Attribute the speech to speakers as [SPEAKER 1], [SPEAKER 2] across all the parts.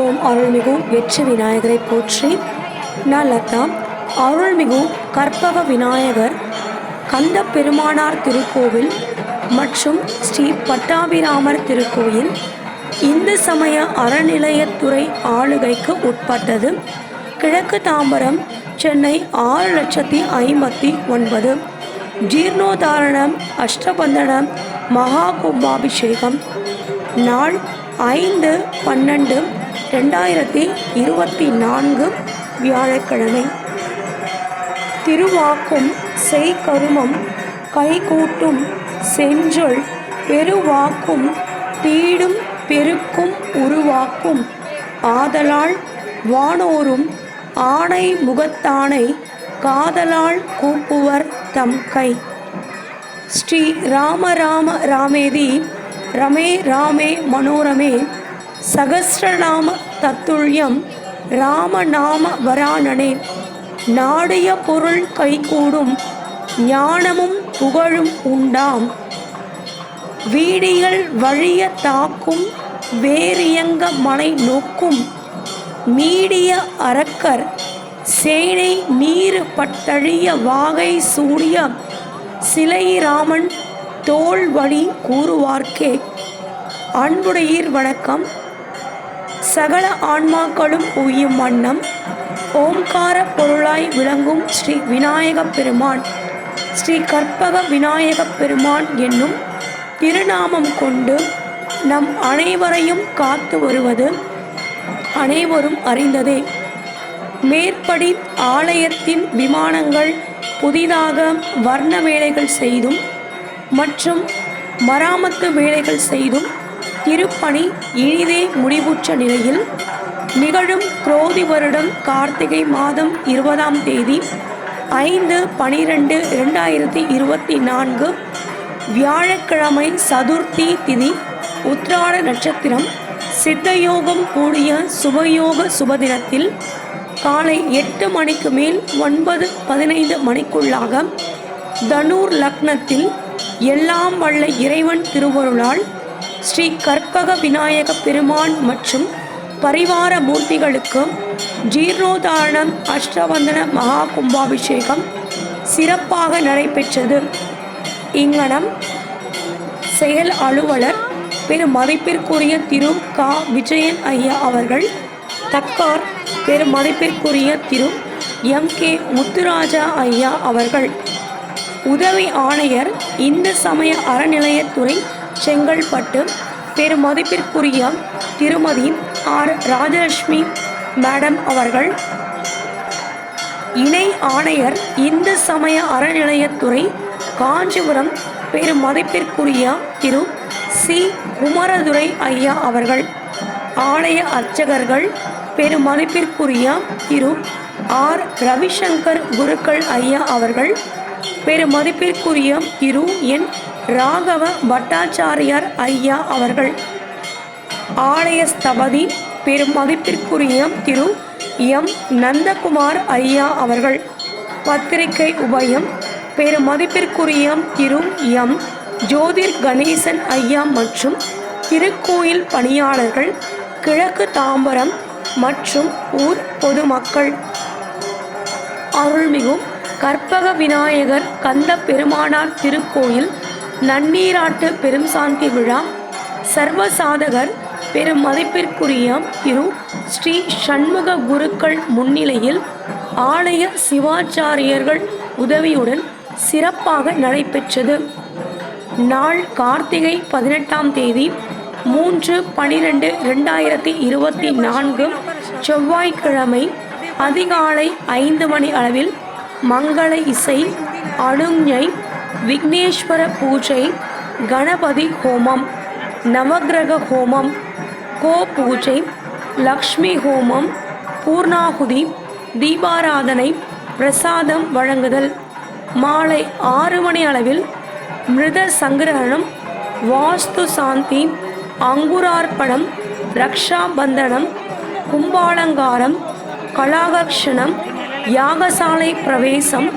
[SPEAKER 1] ஓம் அருள்மிகு வெற்றி விநாயகரை போற்றி. நான் லதா அருள்மிகு கற்பக விநாயகர் கந்த பெருமானார் திருக்கோவில் மற்றும் ஸ்ரீ பட்டாபிராமர் திருக்கோயில் இந்து சமய அறநிலையத்துறை ஆளுகைக்கு உட்பட்டது. கிழக்கு தாம்பரம் சென்னை ஆறு லட்சத்தி ஐம்பத்தி ஒன்பது. ஜீர்ணோதாரணம் அஷ்டபந்தனம் மகா கும்பாபிஷேகம் நாள் ஐந்து பன்னெண்டு ரெண்டாயிரத்தி இருபத்தி நான்கு வியாழக்கிழமை. திருவாக்கும் செய்கருமம் கைகூட்டும் செஞ்சொல் பெருவாக்கும் தீடும் பெருக்கும் உருவாக்கும். ஆதலால் வானோரும் ஆணை முகத்தானை காதலால் கூப்புவர் தம் கை. ஸ்ரீ ராம ராம ராமேதி ரமே ராமே மனோரமே சகஸ்ரநாம தத்துல்யம் ராமநாம வராணனே நாடிய பொருள் கைகூடும் ஞானமும் புகழும் உண்டாம். வீடிகள் வழிய தாக்கும் வேரியங்க மலை நோக்கும். மீடிய அரக்கர் சேனை நீர் பட்டழிய வாகை சூடிய சிலைராமன் தோல் வழி கூறுவார்க்கே. அன்புடையீர் வணக்கம். சகல ஆன்மாக்களும் உய்யும் வண்ணம். ஓம்கார பொருளாய் விளங்கும் ஸ்ரீ விநாயக பெருமான். ஸ்ரீ கற்பக விநாயக பெருமான் என்னும் திருநாமம் கொண்டு நம் அனைவரையும் காத்து வருவது அனைவரும் அறிந்ததே. மேற்படி ஆலயத்தின் விமானங்கள் புதிதாக வர்ண வேலைகள் செய்தும் மற்றும் மராமத்து வேலைகள் செய்தும் திருப்பணி இனிதே முடிவுற்ற நிலையில் நிகழும் குரோதி வருடம் கார்த்திகை மாதம் இருபதாம் தேதி ஐந்து பனிரெண்டு இரண்டாயிரத்தி இருபத்தி நான்கு வியாழக்கிழமை சதுர்த்தி திதி உத்ராட நட்சத்திரம் சித்தயோகம் கூடிய சுபயோக சுபதினத்தில் காலை எட்டு மணிக்கு மேல் ஒன்பது பதினைந்து மணிக்குள்ளாக தனூர் லக்னத்தில் எல்லாம் வல்ல இறைவன் திருவருளால் ஸ்ரீ கற்பக விநாயக பெருமான் மற்றும் பரிவார மூர்த்திகளுக்கு ஜீர்ணோதாரணம் அஷ்டவந்தன மகா கும்பாபிஷேகம் சிறப்பாக நடைபெற்றது. இங்கனம் செயல் அலுவலர் பெரும் மதிப்பிற்குரிய திரு கா. விஜயன் ஐயா அவர்கள் தக்கார் பெரும் மதிப்பிற்குரிய திரு எம். கே. முத்துராஜா ஐயா அவர்கள் உதவி ஆணையர் இந்து சமய அறநிலையத்துறை செங்கல்பட்டு பெரும் மதிப்பிற்குரிய திருமதி ஆர். ராஜலட்சுமி மேடம் அவர்கள் இணை ஆணையர் இந்து சமய அறநிலையத்துறை காஞ்சிபுரம் பெரும் மதிப்பிற்குரிய திரு. சி. குமரதுரை ஐயா அவர்கள் ஆலய அர்ச்சகர்கள் பெரும் மதிப்பிற்குரிய திரு. ஆர். ரவிசங்கர் குருக்கள் ஐயா அவர்கள் பெரும் மதிப்பிற்குரிய திரு. என். ராகவ பட்டாச்சாரியார் ஐயா அவர்கள். ஆலய ஸ்தபதி பெரும் மதிப்பிற்குரிய திரு எம். நந்தகுமார் ஐயா அவர்கள். பத்திரிகை உபயம் பெரும் மதிப்பிற்குரிய திரு எம். ஜோதிர் கணேசன் ஐயா மற்றும் திருக்கோயில் பணியாளர்கள் கிழக்கு தாம்பரம் மற்றும் ஊர் பொதுமக்கள். அருள்மிகு கற்பக விநாயகர் கந்த பெருமானார் திருக்கோயில் நன்னீராட்டு பெரும் சாந்தி விழா. சர்வசாதகர் பெரும் மதிப்பிற்குரிய திரு ஸ்ரீ சண்முக குருக்கள் முன்னிலையில் ஆலய சிவாச்சாரியர்கள் உதவியுடன் சிறப்பாக நடைபெற்றது. நாள் கார்த்திகை பதினெட்டாம் தேதி மூன்று பனிரெண்டு ரெண்டாயிரத்தி இருபத்தி நான்கு செவ்வாய்க்கிழமை அதிகாலை ஐந்து மணி அளவில் மங்கள இசை அணுஞை விக்னேஸ்வர பூஜை கணபதி ஹோமம் நவக்கிரக ஹோமம் கோ பூஜை லக்ஷ்மி ஹோமம் பூர்ணாகுதி தீபாராதனை பிரசாதம் வழங்குதல். மாலை ஆறு மணி அளவில் மிருத சங்கிரகணம் வாஸ்து சாந்தி அங்குரார்ப்பணம் ரக்ஷாபந்தனம் கும்பாலங்காரம் கலாகர்ஷணம் யாகசாலை பிரவேசம்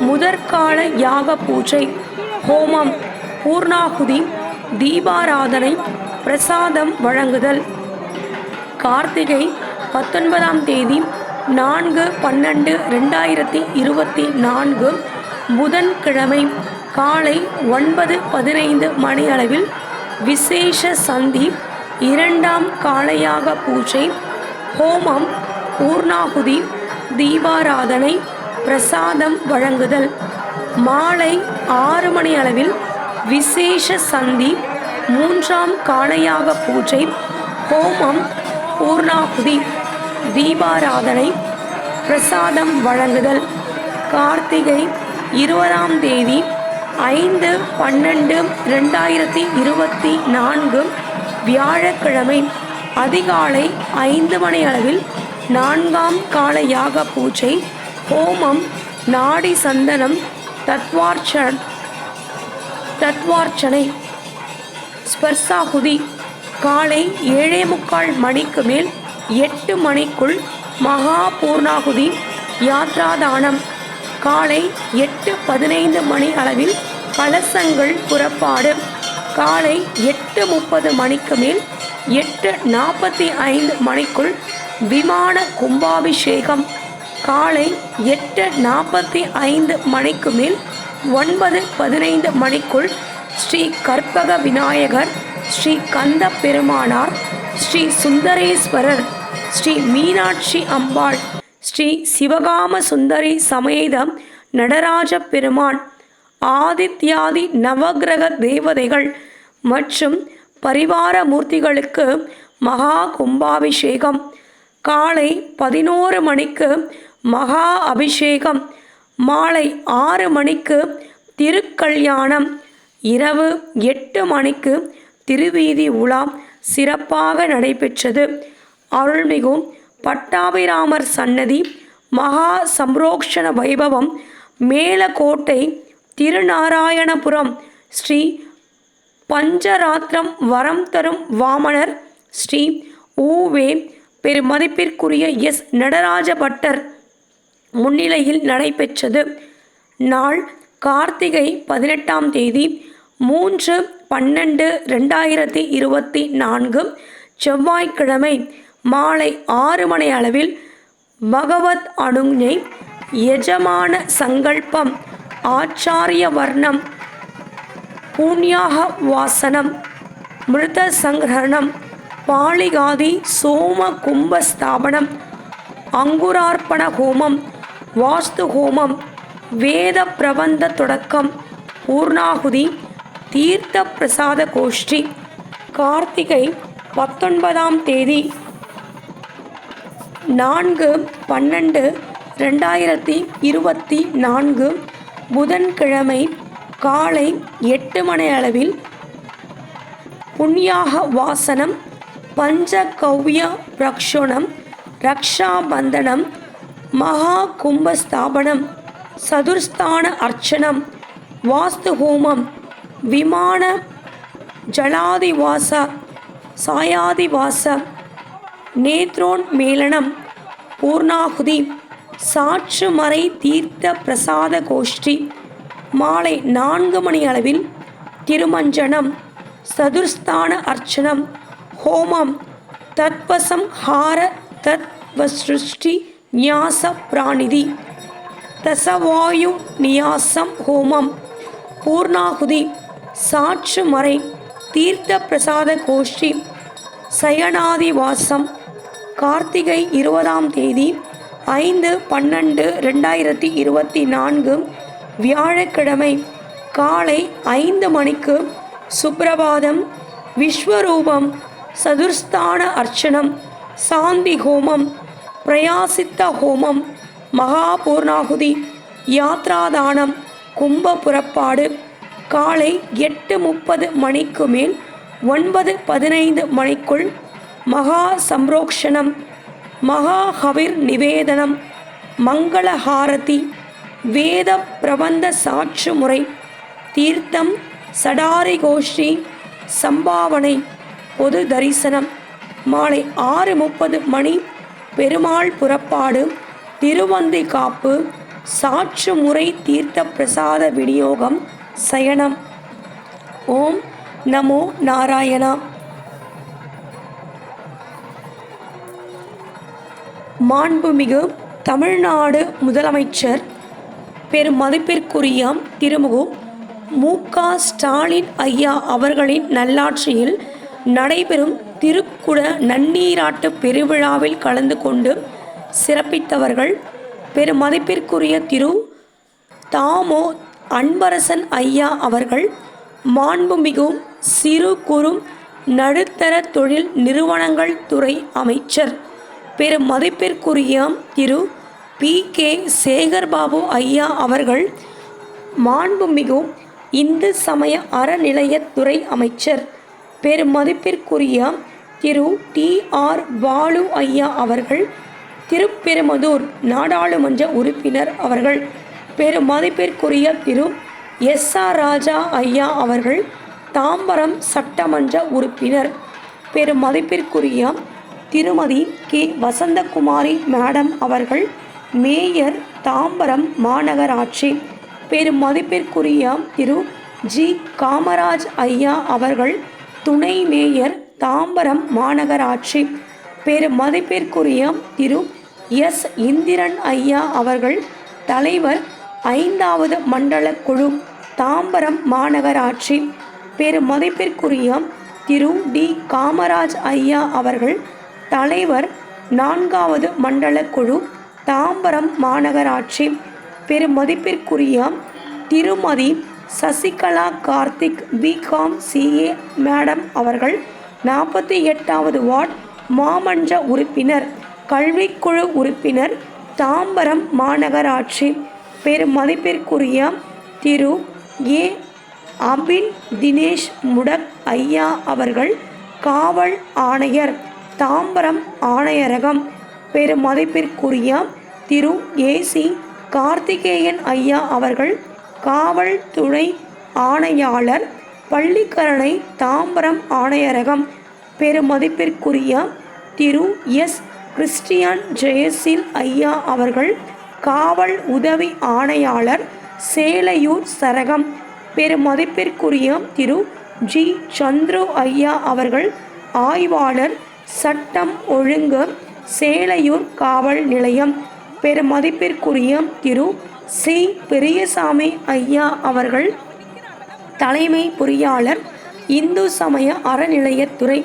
[SPEAKER 1] முதற்கால யாக பூஜை ஹோமம் பூர்ணாகுதி தீபாராதனை பிரசாதம் வழங்குதல். கார்த்திகை பத்தொன்பதாம் தேதி நான்கு பன்னெண்டு ரெண்டாயிரத்தி இருபத்தி நான்கு புதன்கிழமை காலை ஒன்பது பதினைந்து மணி அளவில் விசேஷ சந்தி இரண்டாம் காளையாக பூஜை ஹோமம் பூர்ணாகுதி தீபாராதனை பிரசாதம் வழங்குதல். மாலை ஆறு மணி அளவில் விசேஷ சந்தி மூன்றாம் காளையாக பூஜை ஹோமம் பூர்ணாகுதி தீபாராதனை பிரசாதம் வழங்குதல். கார்த்திகை இருபதாம் தேதி ஐந்து பன்னெண்டு ரெண்டாயிரத்தி இருபத்தி நான்கு வியாழக்கிழமை அதிகாலை ஐந்து மணி அளவில் நான்காம் கால யாக பூஜை ஹோமம் நாடி சந்தனம் தத்வார்ச்ச தத்வார்ச்சனை ஸ்பர்சாகுதி காலை ஏழே முக்கால் மணிக்கு மேல் எட்டு மணிக்குள் மகா பூர்ணாகுதி யாத்ராதானம் காலை எட்டு பதினைந்து மணி அளவில் கலசங்கள் புறப்பாடு காலை எட்டு முப்பது மணிக்கு மேல் எட்டு நாற்பத்தி ஐந்து மணிக்குள் விமான கும்பாபிஷேகம் காலை எட்டு நாற்பத்தி ஐந்து மணிக்கு மேல் ஒன்பது பதினைந்து மணிக்குள் ஸ்ரீ கற்பக விநாயகர் ஸ்ரீ கந்த பெருமானார் ஸ்ரீ சுந்தரேஸ்வரர் ஸ்ரீ மீனாட்சி அம்பாள் ஸ்ரீ சிவகாம சுந்தரி சமேதம் நடராஜ பெருமான் ஆதித்யாதி நவக்கிரக தேவதைகள் மற்றும் பரிவார மூர்த்திகளுக்கு மகா கும்பாபிஷேகம். காலை பதினோரு மணிக்கு மகா அபிஷேகம். மாலை ஆறு மணிக்கு திருக்கல்யாணம். இரவு எட்டு மணிக்கு திருவீதி உலா சிறப்பாக நடைபெற்றது. அருள்மிகு பட்டாபிராமர் சன்னதி மகா சம்ரோக்ஷண வைபவம் மேலக்கோட்டை திருநாராயணபுரம் ஸ்ரீ பஞ்சராத்திரம் வரம் தரும் வாமனர் ஸ்ரீ ஊவே பெருமதிப்பிற்குரிய எஸ். நடராஜ பட்டர் முன்னிலையில் நடைபெற்றது. நாள் கார்த்திகை பதினெட்டாம் தேதி மூன்று பன்னெண்டு ரெண்டாயிரத்தி இருபத்தி நான்கு செவ்வாய்க்கிழமை மாலை ஆறு மணி அளவில் பகவத் அனுஞை எஜமான சங்கல்பம் ஆச்சாரிய வர்ணம் பூண்யாக வாசனம் மிருத சங்கிரகணம் பாலிகாதி சோம கும்ப ஸ்தாபனம் அங்குரார்ப்பண ஹோமம் வாஸ்து ஹோமம் வேத பிரபந்த தொடக்கம் பூர்ணாகுதி தீர்த்த பிரசாத கோஷ்டி கார்த்திகை பத்தொன்பதாம் தேதி. நான்கு பன்னெண்டு ரெண்டாயிரத்தி இருபத்தி நான்கு புதன்கிழமை காலை எட்டு மணி அளவில் புண்ணியாக வாசனம் பஞ்சகவ்ய பிரக்ஷோணம் ரக்ஷாபந்தனம் மகா கும்பஸ்தாபனம் சதுர்ஸ்தான அர்ச்சனம் வாஸ்து ஹோமம் விமான ஜலாதிவாச சாயாதிவாச நேத்ரோன் மேலனம் பூர்ணாகுதி சாற்றுமறை தீர்த்த பிரசாத கோஷ்டி மாலை நான்கு மணி அளவில் திருமஞ்சனம் சதுர்ஸ்தான அர்ச்சனம் ஹோமம் தத்வசம் ஹார தத்வசிருஷ்டி நியாச பிராணிதி தசவாயு நியாசம் ஹோமம். பூர்ணாகுதி. சாற்று மறை. தீர்த்த பிரசாத கோஷ்டி சயனாதிவாசம் கார்த்திகை இருபதாம் தேதி ஐந்து பன்னெண்டு ரெண்டாயிரத்தி இருபத்தி நான்கு வியாழக்கிழமை காலை ஐந்து மணிக்கு சுப்பிரபாதம் விஸ்வரூபம் சதுர்ஸ்தான அர்ச்சனம் சாந்தி ஹோமம் பிரயாசித்த ஹோமம் மகாபூர்ணாகுதி யாத்ராதானம் கும்ப புறப்பாடு காலை எட்டு முப்பது மணிக்கு மேல் ஒன்பது பதினைந்து மணிக்குள் மகா சம்ரோக்ஷணம் மகா ஹவிர் நிவேதனம் மங்களஹாரதி வேத பிரபந்த சாட்சு முறை தீர்த்தம் சடாரி கோஷ்டி சம்பாவனை பொது தரிசனம். மாலை ஆறு முப்பது மணி பெருமாள் புறப்பாடு திருவந்தி காப்பு சாற்று முறை தீர்த்த பிரசாத விநியோகம் சயனம். ஓம் நமோ நாராயணா. மாண்புமிகு தமிழ்நாடு முதலமைச்சர் பெரும் மதிப்பிற்குரிய திருமுகு மு க ஸ்டாலின் ஐயா அவர்களின் நல்லாட்சியில் நடைபெறும் திருக்குட நன்னீராட்டு பெருவிழாவில் கலந்து கொண்டு சிறப்பித்தவர்கள் பெரும் மதிப்பிற்குரிய திரு தாமோ அன்பரசன் ஐயா அவர்கள் மாண்புமிகு சிறு குறு நடுத்தர தொழில் நிறுவனங்கள் துறை அமைச்சர். பெரும் மதிப்பிற்குரிய திரு. பி. கே. சேகர்பாபு ஐயா அவர்கள் மாண்புமிகு இந்து சமய அறநிலையத்துறை அமைச்சர். பெருமதிப்பிற்குரிய திரு டி ஆர் பாலு ஐயா அவர்கள் திருப்பெருமதூர் நாடாளுமன்ற உறுப்பினர் அவர்கள் பெருமதிப்பிற்குரிய திரு எஸ் ஆர் ராஜா ஐயா அவர்கள் தாம்பரம் சட்டமன்ற உறுப்பினர். பெருமதிப்பிற்குரிய திருமதி கே. வசந்தகுமாரி மேடம் அவர்கள் மேயர் தாம்பரம் மாநகராட்சி. பெருமதிப்பிற்குரிய திரு ஜி. காமராஜ் ஐயா அவர்கள் துணை மேயர் தாம்பரம் மாநகராட்சி. பெரு மதிப்பிற்குரிய திரு எஸ். இந்திரன் ஐயா அவர்கள் தலைவர் ஐந்தாவது மண்டல குழு தாம்பரம் மாநகராட்சி. பெரு மதிப்பிற்குரிய திரு டி. காமராஜ் ஐயா அவர்கள் தலைவர் நான்காவது மண்டல குழு தாம்பரம் மாநகராட்சி. பெரும் மதிப்பிற்குரிய திருமதி Sasikala Karthik BCom CA madam அவர்கள் நாற்பத்தி எட்டாவது வார்டு மாமன்ற உறுப்பினர் கல்விக்குழு உறுப்பினர் தாம்பரம் மாநகராட்சி. பெருமதிப்பிற்குரிய திரு. ஏ. அபின் தினேஷ் முடக் ஐயா அவர்கள் காவல் ஆணையர் தாம்பரம் ஆணையரகம். பெருமதிப்பிற்குரிய திரு. ஏசி கார்த்திகேயன் ஐயா அவர்கள் காவல்துறை ஆணையாளர் பள்ளிக்கரணை தாம்பரம் ஆணையரகம். பெருமதிப்பிற்குரிய திரு எஸ். கிறிஸ்டியான் ஜெயசில் ஐயா அவர்கள் காவல் உதவி ஆணையாளர் சேலையூர் சரகம். பெருமதிப்பிற்குரிய திரு ஜி. சந்துரு ஐயா அவர்கள் ஆய்வாளர் சட்டம் ஒழுங்கு சேலையூர் காவல் நிலையம். பெருமதிப்பிற்குரிய திரு சி. பெரியசாமி ஐயா அவர்கள் தலைமை பொறியாளர் இந்து சமய அறநிலையத்துறை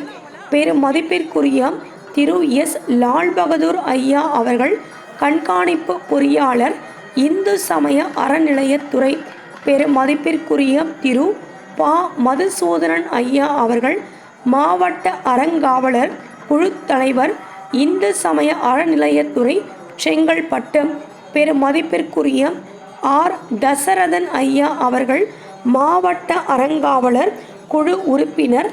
[SPEAKER 1] பெரும் மதிப்பிற்குரிய திரு. எஸ். லால் பகதூர் ஐயா அவர்கள் கண்காணிப்பு பொறியாளர் இந்து சமய அறநிலையத்துறை பெரும் மதிப்பிற்குரிய திரு. பா. மதுசூதனன் ஐயா அவர்கள் மாவட்ட அறங்காவலர் குழு தலைவர் இந்து சமய அறநிலையத்துறை செங்கல்பட்டு பெரும் மதிப்பிற்குரிய ஆர். தசரதன் ஐயா அவர்கள் மாவட்ட அறங்காவலர் குழு உறுப்பினர்.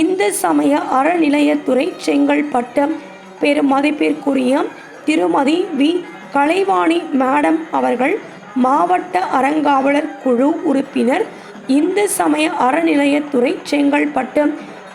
[SPEAKER 1] இந்து சமய அறநிலையத்துறை செங்கல்பட்டு பெரும் மதிப்பிற்குரிய திருமதி வி. கலைவாணி மேடம் அவர்கள் மாவட்ட அறங்காவலர் குழு உறுப்பினர். இந்து சமய அறநிலையத்துறை செங்கல்பட்டு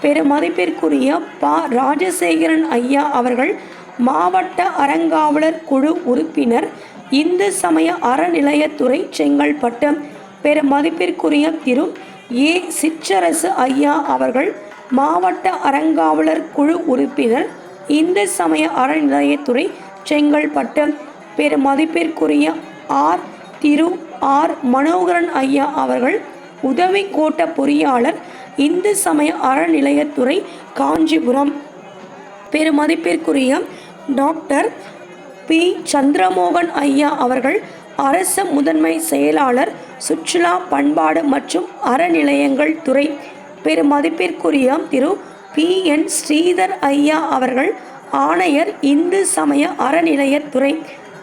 [SPEAKER 1] பெருமதிப்பிற்குரிய ப. ராஜசேகரன் ஐயா அவர்கள் மாவட்ட அறங்காவலர் குழு உறுப்பினர். இந்து சமய அறநிலையத்துறை செங்கல்பட்டு பெரும் மதிப்பிற்குரிய திரு. ஏ. சிற்றரசு ஐயா அவர்கள் மாவட்ட அறங்காவலர் குழு உறுப்பினர் இந்து சமய அறநிலையத்துறை செங்கல்பட்டு பெரும் மதிப்பிற்குரிய ஆர். திரு. ஆர். மனோகரன் ஐயா அவர்கள் உதவி கோட்ட பொறியாளர் இந்து சமய அறநிலையத்துறை காஞ்சிபுரம். பெருமதிப்பிற்குரிய டாக்டர் பி. சந்திரமோகன் ஐயா அவர்கள் அரச முதன்மை செயலாளர் சுற்றுலா பண்பாடு மற்றும் அறநிலையங்கள் துறை பெருமதிப்பிற்குரிய திரு. பி. என். ஸ்ரீதர் ஐயா அவர்கள் ஆணையர் இந்து சமய அறநிலையத்துறை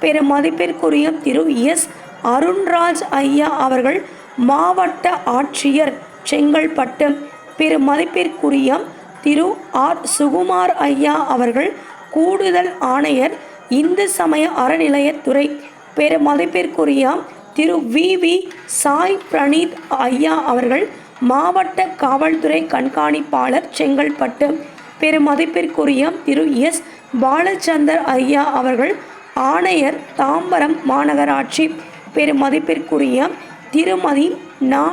[SPEAKER 1] பெருமதிப்பிற்குரிய திரு. எஸ். அருண்ராஜ் ஐயா அவர்கள் மாவட்ட ஆட்சியர் செங்கல்பட்டு பெருமதிப்பிற்குரிய திரு. ஆர். சுகுமார் ஐயா அவர்கள் கூடுதல் ஆணையர் இந்து சமய அறநிலையத்துறை பெருமதிப்பிற்குரிய திரு வி. வி. சாய் பிரணீத் ஐயா அவர்கள் மாவட்ட காவல்துறை கண்காணிப்பாளர் செங்கல்பட்டு பெருமதிப்பிற்குரிய திரு எஸ். பாலச்சந்தர் ஐயா அவர்கள் ஆணையர் தாம்பரம் மாநகராட்சி பெருமதிப்பிற்குரிய திருமதி நா.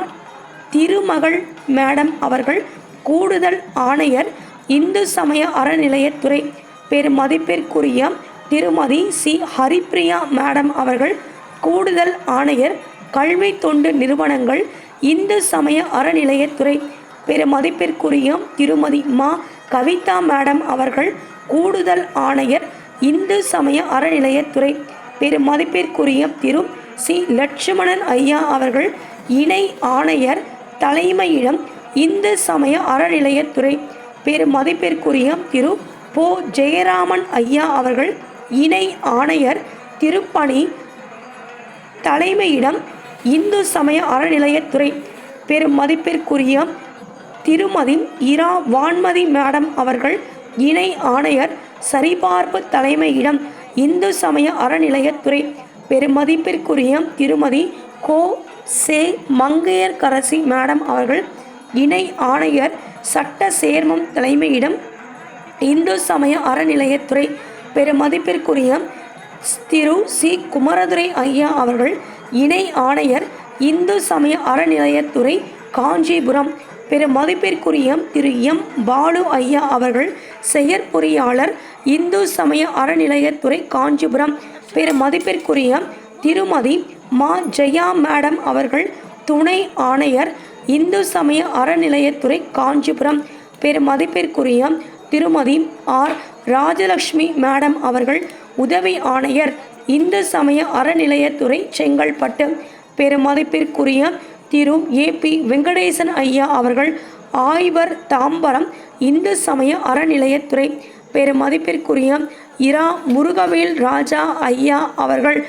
[SPEAKER 1] திருமகள் மேடம் அவர்கள் கூடுதல் ஆணையர் இந்து சமய அறநிலையத்துறை பெருமதிப்பிற்குரிய திருமதி சி. ஹரிப்ரியா மேடம் அவர்கள் கூடுதல் ஆணையர் கல்வி தொண்டு நிறுவனங்கள் இந்து சமய அறநிலையத்துறை பெருமதிப்பிற்குரிய திருமதி மா. கவிதா மேடம் அவர்கள் கூடுதல் ஆணையர் இந்து சமய அறநிலையத்துறை பெருமதிப்பிற்குரிய திரு. சி. லட்சுமணன் ஐயா அவர்கள் இணை ஆணையர் தலைமையிடம் இந்து சமய அறநிலையத்துறை பெருமதிப்பிற்குரிய திரு. போ. ஜெயராமன் ஐயா அவர்கள் இணை ஆணையர் திருப்பணி தலைமையிடம் இந்து சமய அறநிலையத்துறை பெரும் மதிப்பிற்குரிய திருமதி இரா வான்மதி மேடம் அவர்கள் இணை ஆணையர் சரிபார்ப்பு தலைமையிடம் இந்து சமய அறநிலையத்துறை பெருமதிப்பிற்குரிய திருமதி கோ சே மங்கையர்கரசி மேடம் அவர்கள் இணை ஆணையர் சட்ட சேர்மம் தலைமையிடம் இந்து சமய அறநிலையத்துறை பெருமதிப்பிற்குரிய திரு சி. குமரதுரை ஐயா அவர்கள் இணை ஆணையர் இந்து சமய அறநிலையத்துறை காஞ்சிபுரம். பெரு மதிப்பிற்குரிய திரு எம். பாலு ஐயா அவர்கள் செயற்பொறியாளர் இந்து சமய அறநிலையத்துறை காஞ்சிபுரம். பெரு மதிப்பிற்குரிய திருமதி மா. ஜெயா மேடம் அவர்கள் துணை ஆணையர் இந்து சமய அறநிலையத்துறை காஞ்சிபுரம். பெருமதிப்பிற்குரிய திருமதி ஆர். ராஜலக்ஷ்மி மேடம் அவர்கள் உதவி ஆணையர். இந்து சமய அறநிலையத்துறை செங்கல்பட்டு. பெருமதிப்பிற்குரிய திரு. ஏ. பி. வெங்கடேசன் ஐயா அவர்கள் ஆய்வர் தாம்பரம் இந்து சமய அறநிலையத்துறை. பெருமதிப்பிற்குரிய இரா. முருகவேல் ராஜா ஐயா அவர்கள்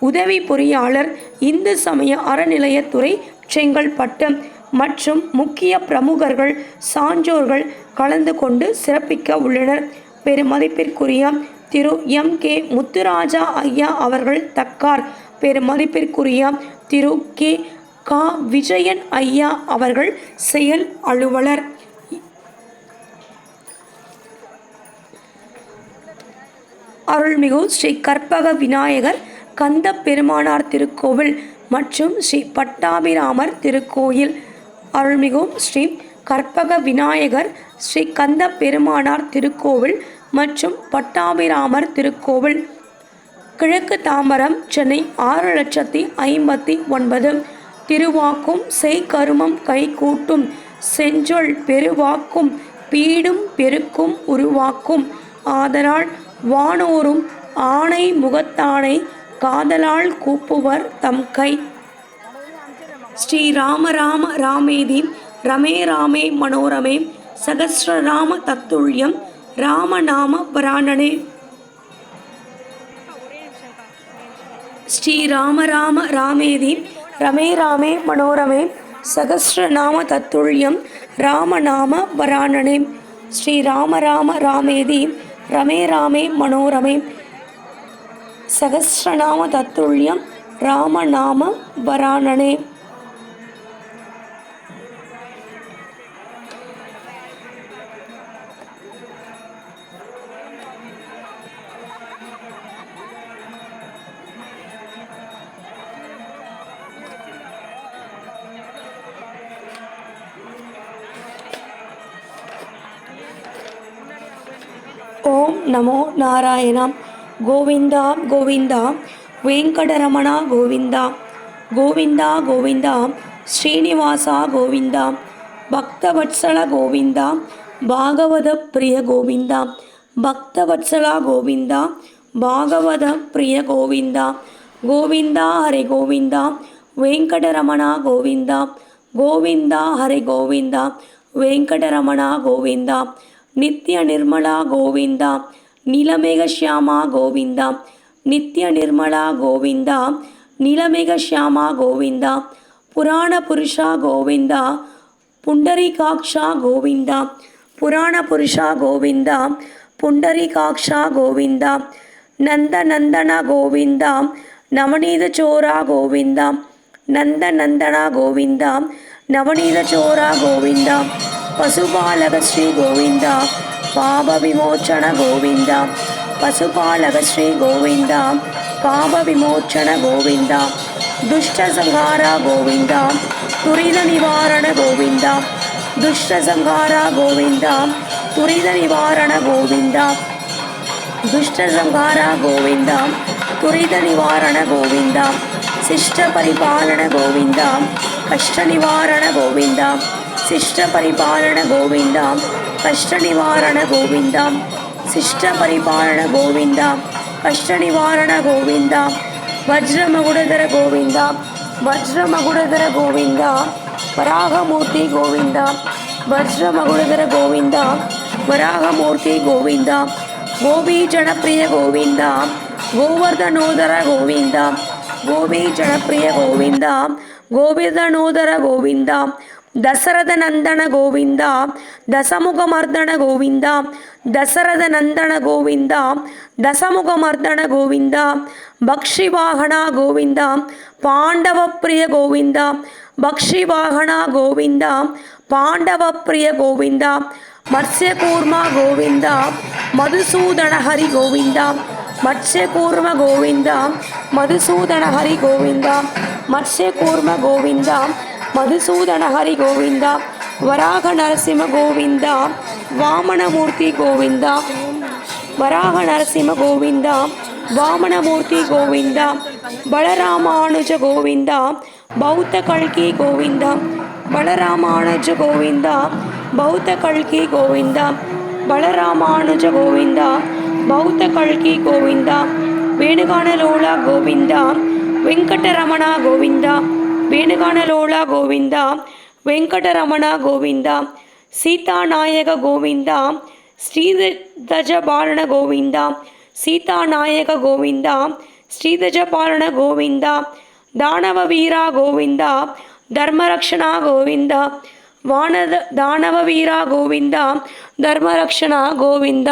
[SPEAKER 1] உதவி பொறியாளர். இந்து சமய அறநிலையத்துறை செங்கல்பட்டு. மற்றும் முக்கிய பிரமுகர்கள் சான்றோர்கள் கலந்து கொண்டு சிறப்பிக்க உள்ளனர். பெருமதிப்பிற்குரிய திரு. எம். கே. முத்துராஜா ஐயா அவர்கள் தக்கார். பெருமதிப்பிற்குரிய திரு. கே. கா. விஜயன் ஐயா அவர்கள் செயல் அலுவலர். அருள்மிகு ஸ்ரீ கற்பக விநாயகர் கந்த பெருமானார் திருக்கோவில் மற்றும் ஸ்ரீ பட்டாபிராமர் திருக்கோயில். அருள்மிகு ஸ்ரீ கற்பக விநாயகர் ஸ்ரீ கந்த பெருமானார் திருக்கோவில் மற்றும் பட்டாபிராமர் திருக்கோவில். கிழக்கு தாம்பரம் சென்னை ஆறு லட்சத்தி ஐம்பத்தி ஒன்பது. திருவாக்கும் செய்கருமம் கைகூட்டும் செஞ்சொல் பெருவாக்கும் பீடும் பெருக்கும் உருவாக்கும். ஆதலால் வானோரும் ஆணை முகத்தானை காதலால் கூப்புவர் தம் கை. ஸ்ரீ ராம ராம ராமேதி ரமே ராமே மனோரமே சகசிரராம தத்துல்யம் ராமநாம பராணனே. ஸ்ரீ ராம ராம ராமேதி ரமே ராமே மனோரமே சகசிரநாம தத்துல்யம் ராமநாம பராணனே. ஸ்ரீ ராம ராம ராமேதி ரமே ராமே மனோரமே சகசிரநாம தத்துல்யம் ராமநாம பராணனே. நமோ நாராயணா கோவிந்தா கோவிந்தா வெங்கடரமணா கோவிந்தா கோவிந்தா கோவிந்தா ஸ்ரீனிவாசா கோவிந்தா பக்தவத்சல கோவிந்தா பாகவத பிரிய கோவிந்தா பக்தவத்சலா கோவிந்தா பாகவத பிரிய கோவிந்தா கோவிந்தா ஹரி கோவிந்தா வெங்கடரமணா கோவிந்தா கோவிந்தா ஹரி கோவிந்தா வெங்கடரமணா கோவிந்தா நித்ய நிர்மலா கோவிந்தா நீலமேக ஷியாமா கோவிந்தா நித்ய நிர்மலா கோவிந்தா நீலமேக ஷியாமா கோவிந்தா புராண புருஷா கோவிந்தா புண்டரிகாக்ஷா கோவிந்தா புராண புருஷா கோவிந்தா புண்டரிகாக்ஷா கோவிந்தா நந்த நந்தன கோவிந்தா நவநீத சோரா கோவிந்தா நந்த நந்தனா கோவிந்தா நவநீத சோரா கோவிந்தா பசுபாலக ஸ்ரீ கோவிந்தா பாப விமோச்சன கோவிந்தா. பசுபாலக ஸ்ரீ கோவிந்தா. பாப விமோச்சன கோவிந்தா. துஷ்ட சங்காரா கோவிந்தா. துரித நிவாரண கோவிந்தா. துஷ்ட சங்காரா கோவிந்தா. துரித நிவாரண கோவிந்தா. துஷ்ட சங்காரா கோவிந்தா. துரித நிவாரண கோவிந்தா. சிஷ்ட பரிபாலன கோவிந்தா. கஷ்ட நிவாரண கோவிந்தா. சிஷ்ட பரிபாலன கோவிந்தா. కష్టనివారణ గోవిందాం శిష్ట పరిపాలన గోవిందాం కష్టనివారణ గోవిందాం వజ్రమగుడధర గోవిందాం వజ్రమగుడధర గోవిందాం వరాహమూర్తి గోవిందాం వజ్రమగుడధర గోవిందాం వరాహమూర్తి గోవిందాం கோபி ஜனப்பிரிய கோவிந்தா கோவர்தனோதர கோவிந்தா கோபி ஜனப்பிரிய கோவிந்தா கோவிந்தனோதர கோவிந்தா ಜನಪ್ರಿಯ ಗೋವಿಂದ ಗೋವಿರ್ಧನೋದರ ಗೋವಿಂದ ದಸರದ ನಂದನ ಗೋವಿಂದ ದಸಮುಖಮರ್ದನ ಗೋವಿಂದ ದಸರದ ನಂದನ ಗೋವಿಂದ ದಸಮುಖಮರ್ದನ ಗೋವಿಂದ ಭಕ್ಷಿವಾಹನ ಗೋವಿಂದ ಪಾಂಡವ ಪ್ರಿಯ ಗೋವಿಂದ ಭಕ್ಷಿವಾಹನ ಗೋವಿಂದ ಪಾಂಡವ ಪ್ರಿಯ ಗೋವಿಂದ ಮತ್ಸ್ಯಕೂರ್ಮ ಗೋವಿಂದ ಮಧುಸೂದನ ಹರಿ ಗೋವಿಂದ ಮತ್ಸ್ಯಕೂರ್ಮ ಗೋವಿಂದ ಮಧುಸೂದನ ಹರಿ ಗೋವಿಂದ ಮತ್ಸ್ಯಕೂರ್ಮ ಗೋವಿಂದ மதுசூதன ஹரி கோவிந்தா வராக நரசிம்ம கோவிந்தா வாமனமூர்த்தி கோவிந்தா வராக நரசிம்ம கோவிந்தா வாமனமூர்த்தி கோவிந்தா பலராமானுஜ கோவிந்தா பௌத்த கல்கி கோவிந்தா பலராமானுஜ கோவிந்தா பௌத்த கல்கி கோவிந்தா பலராமானுஜ கோவிந்தா பௌத்த கல்கி கோவிந்தா வேணுகானலோலா கோவிந்தா வெங்கடரமணா கோவிந்தா వేణుగానలోళ గోవింద వెంకటరమణ గోవింద సీతానాయక గోవింద శ్రీధజపాలన గోవింద సీతానాయక గోవింద శ్రీధజపాలన గోవింద దానవ వీర గోవింద ధర్మరక్షణ గోవింద వాన దానవ వీర గోవింద ధర్మరక్షణ గోవింద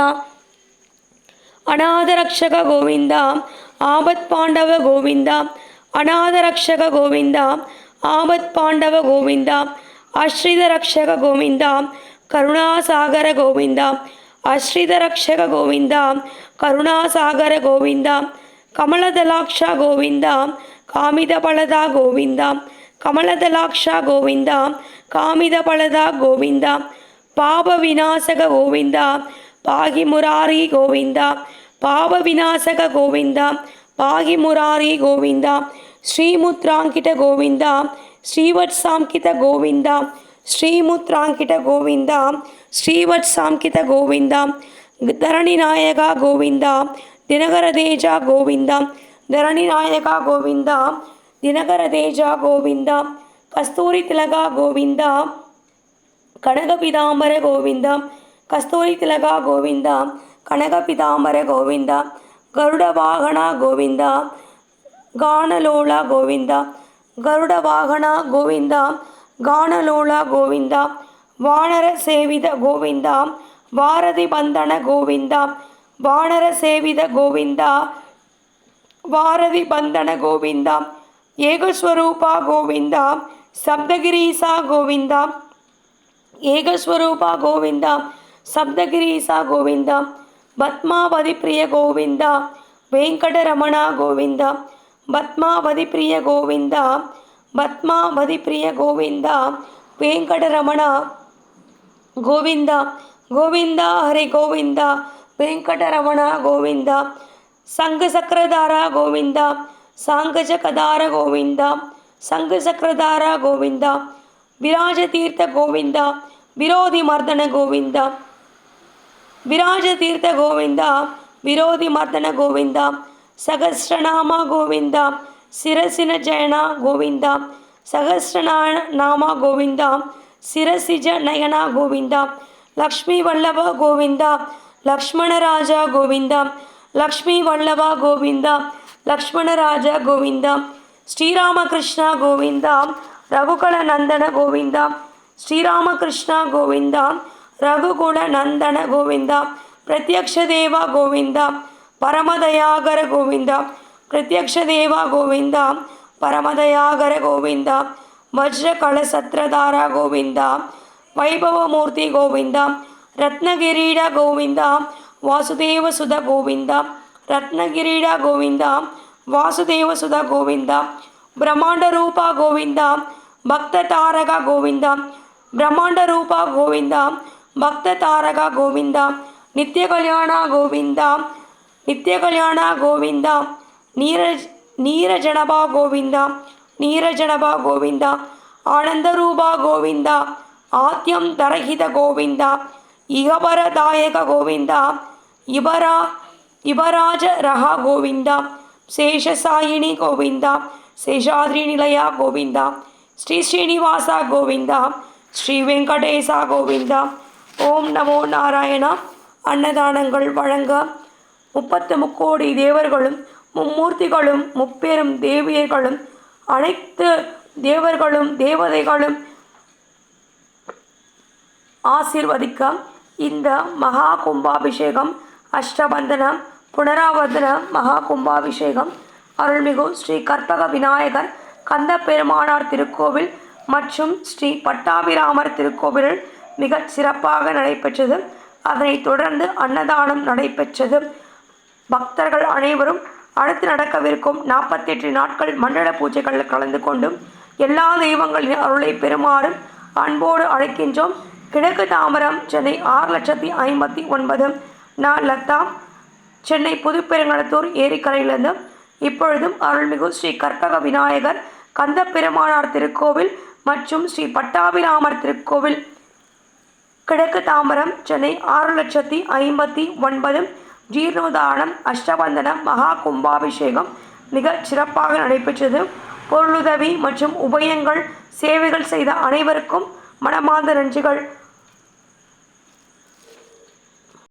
[SPEAKER 1] అనాథరక్షక గోవింద ఆపత్ పాండవ గోవింద அநாதரக்ஷக கோவிந்தா ஆபத் பாண்டவ கோவிந்தா அஸ்ரித ரக்ஷக கோவிந்தா கருணாசாகர கோவிந்தா அஸ்ரித ரக்ஷக கோவிந்தா கருணாசாகர கோவிந்தா கமலதலாக்ஷா கோவிந்தா காமித பலதா கோவிந்தா கமலதலாக்ஷா கோவிந்தா காமித பலதா கோவிந்தா பாப விநாசக கோவிந்தா பாகி முராரி கோவிந்தா பாப விநாசக கோவிந்தா ಗೋವಿಂದ ಪಾಪ ವಿನಾಶಕ ಗೋವಿಂದ ಪಾಗಿ ಮುರಾರಿ ಗೋವಿಂದ ಶ್ರೀಮುದ್ರಾಂಕಿತ ಗೋವಿಂದ ಶ್ರೀವತ್ಸಾಂಕಿತ ಗೋವಿಂದ ಶ್ರೀಮುದ್ರಾಂಕಿತ ಗೋವಿಂದ ಶ್ರೀವತ್ಸಾಂಕಿತ ಗೋವಿಂದ ಧರಣಿ ನಾಯಕ ಗೋವಿಂದ ದಿನಕರ ತೇಜ ಗೋವಿಂದ ಧರಣಿ ನಾಯಕ ಗೋವಿಂದ ದಿನಕರ ತೇಜ ಗೋವಿಂದ ಕಸ್ತೂರಿ ತಿಲಕ ಗೋವಿಂದ ಕನಕ ಪಿತಾಂಬರ ಗೋವಿಂದ ಕಸ್ತೂರಿ ತಿಲಕ ಗೋವಿಂದ ಕನಕ ಪಿತಾಂಬರ ಗೋವಿಂದ கருட வாகனா கோவிந்தா கானலோலா கோவிந்தா கருட வாகனா கோவிந்தா கானலோலா கோவிந்தா வானர சேவித கோவிந்தா வாரதி பந்தன கோவிந்தா வானர சேவித கோவிந்தா வாரதி பந்தன கோவிந்தா ஏகஸ்வரூபா கோவிந்தா சப்தகிரீசா கோவிந்தா ஏகஸ்வரூபா கோவிந்தா சப்தகிரீசா கோவிந்தா ಗೋವಿಂದ ಏಕಸ್ವರೂಪ ಗೋವಿಂದ ಸಪ್ತಗಿರೀಸ ಗೋವಿಂದ ಭತ್ಮಾವಧಿ ಪ್ರಿಯ ಗೋವಿಂದ ವೆಂಕಟರಮಣ ಗೋವಿಂದ ಭತ್ಮಾವಧಿ ಪ್ರಿಯ ಗೋವಿಂದ ಭತ್ಮಾವಧಿ ಪ್ರಿಯ ಗೋವಿಂದ ವೆಂಕಟರಮಣ ಗೋವಿಂದ ಗೋವಿಂದ ಹರಿ ಗೋವಿಂದ ವೆಂಕಟರಮಣ ಗೋವಿಂದ ಸಂಘಸಕ್ರಧಾರ ಗೋವಿಂದ ಸಾಂಗಜಕಧಾರ ಗೋವಿಂದ ಸಂಘಸಕ್ರಧಾರ ಗೋವಿಂದ ವಿರಾಜತೀರ್ಥ ಗೋವಿಂದ ವಿರೋಧಿ ಮರ್ದನ விராஜ தீர்த்த கோவிந்தா விரோதி மர்தன கோவிந்தா சகசிரநாமா கோவிந்தா சிரசின ஜயனா கோவிந்தா சகசிரநா நாமா கோவிந்தா சிரசிஜ நயனா கோவிந்தா லக்ஷ்மி வல்லபா கோவிந்தா லக்ஷ்மணராஜா கோவிந்தா லக்ஷ்மி வல்லபா கோவிந்தா லக்ஷ்மணராஜா கோவிந்தா ஸ்ரீராமகிருஷ்ணா கோவிந்தா ரகுகல நந்தன கோவிந்தா ஸ்ரீராமகிருஷ்ணா கோவிந்தா ರಘುಕುಲ ನಂದನ ಗೋವಿಂದ ಪ್ರತ್ಯಕ್ಷ ದೇವ ಗೋವಿಂದ ಪರಮದಯಾಗರ ಗೋವಿಂದ ಪ್ರತ್ಯಕ್ಷ ದೇವ ಗೋವಿಂದ, ಪರಮದಯಾಗರ ಗೋವಿಂದ ವಜ್ರ ಕಳಸತ್ರಧಾರ ಗೋವಿಂದ ವೈಭವ ಮೂರ್ತಿ ಗೋವಿಂದ, ರತ್ನಗಿರೀಡ ಗೋವಿಂದ, ವಾಸುದೇವ ಸುಧ ಗೋವಿಂದ, ರತ್ನಗಿರೀಡ ಗೋವಿಂದ, ವಾಸುದೇವ ಸುಧ ಗೋವಿಂದ ಬ್ರಹ್ಮಾಂಡ ರೂಪ ಗೋವಿಂದ ಭಕ್ತ ತಾರಕ ಗೋವಿಂದ ಬ್ರಹ್ಮಾಂಡ ರೂಪ ಗೋವಿಂದ பக்த தாரகா கோவிந்தா நித்திய கல்யாணா கோவிந்தா நித்திய கல்யாணா கோவிந்தா நீரஜ் நீரஜனபா கோவிந்தா நீரஜனபா கோவிந்தா ஆனந்தரூபா கோவிந்தா ஆத்தியம் தரகித கோவிந்தா இகபரதாயக கோவிந்தா இபரா இபராஜ ரஹா கோவிந்தா சேஷசாயினி கோவிந்தா சேஷாத்ரி நிலையா கோவிந்தா ஸ்ரீ ஸ்ரீனிவாசா கோவிந்தா ஸ்ரீ வெங்கடேசா கோவிந்தா ஓம் நமோ நாராயணா. அன்னதானங்கள் வழங்க முப்பத்து முக்கோடி தேவர்களும் மும்மூர்த்திகளும் முப்பெரும் தேவியர்களும் அனைத்து தேவர்களும் தேவதைகளும் ஆசிர்வதிக்க இந்த மகா கும்பாபிஷேகம் அஷ்டபந்தனம் புனராவர்த்தன மகா கும்பாபிஷேகம் அருள்மிகு ஸ்ரீ கற்பக விநாயகர் கந்த பெருமானார் திருக்கோவில் மற்றும் ஸ்ரீ பட்டாபிராமர் திருக்கோவிலில் மிகச் சிறப்பாக நடைபெற்றது அதனைத் தொடர்ந்து அன்னதானம் நடைபெற்றது பக்தர்கள் அனைவரும் அடுத்து நடக்கவிருக்கும் நாற்பத்தெட்டு நாட்கள் மண்டல பூஜைகளில் கலந்து கொண்டும் எல்லா தெய்வங்களின் அருளை பெறுமாறும் அன்போடு அழைக்கின்றோம். கிழக்கு தாமரம் சென்னை ஆறு லட்சத்தி ஐம்பத்தி ஒன்பது நான் லதா சென்னை புதுப்பெருங்கலத்தூர் ஏரிக்கரையிலிருந்து இப்பொழுதும் அருள்மிகு ஸ்ரீ கற்பக விநாயகர் கந்த பெருமானார் திருக்கோவில் மற்றும் ஸ்ரீ பட்டாபிராமர் திருக்கோவில் கிழக்கு தாம்பரம் சென்னை ஆறு லட்சத்தி ஐம்பத்தி ஒன்பது ஜீர்ணோதானம் அஷ்டபந்தனம் மகா கும்பாபிஷேகம் மிக சிறப்பாக நடைபெற்றது. பொருளுதவி மற்றும் உபயங்கள் சேவைகள் செய்த அனைவருக்கும் மனமார்ந்த நன்றிகள்.